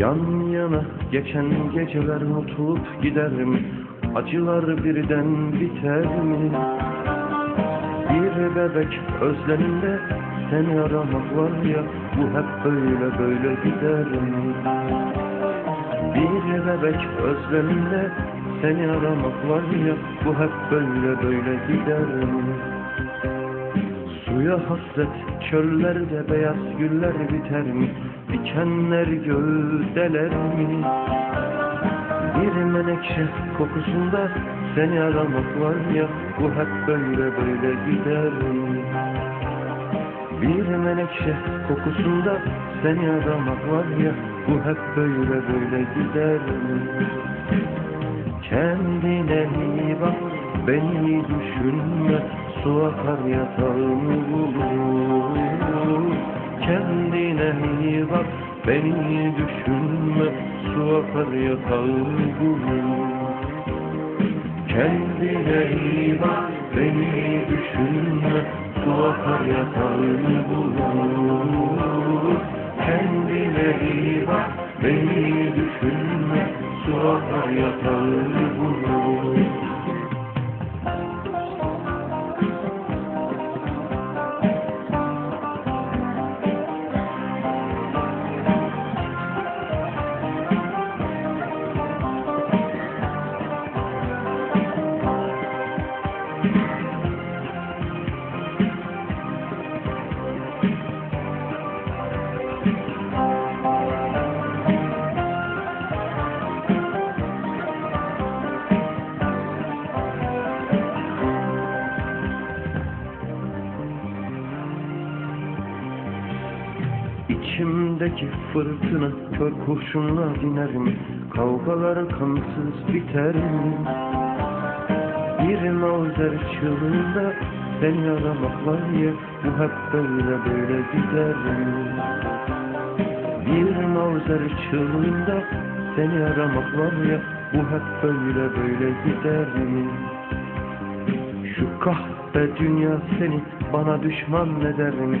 Yan yana geçen geceler unutulup gider mi? Acılar birden biter mi? Bir bebek özleminde seni aramak var ya Bu hep böyle böyle gider mi? Bir bebek özleminde seni aramak var ya Bu hep böyle böyle gider mi? Suya hasret çöllerde beyaz güller biter mi? Dikenler gövdeler mi? Bir menekşe kokusunda seni aramak var ya Bu hep böyle böyle gider mi? Bir menekşe kokusunda seni aramak var ya Bu hep böyle böyle gider mi? Kendine iyi bak beni düşünme Su akar yatağını bulur Kendine iyi bak beni düşünme Su akar yatağını bulur Kendine iyi bak beni düşünme Su akar yatağını bulur Kendine iyi bak beni düşünme Su akar yatağını İçimdeki fırtına kör kurşunla diner mi? Kavgalar kansız biter mi? Bir mavzer çığlığında seni aramak var ya Bu hep böyle böyle gider mi? Bir mavzer çığlığında seni aramak var ya Bu hep böyle böyle gider mi? Şu kahpe dünya seni bana düşman eder mi?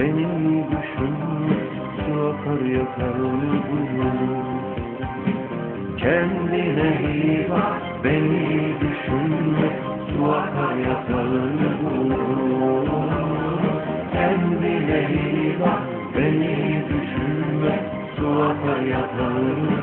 Beni düşün su akar yakar uygurum Kendine iyi bak beni düşün su akar yakar uygurum Kendine iyi bak beni düşünme su akar yakar uygurum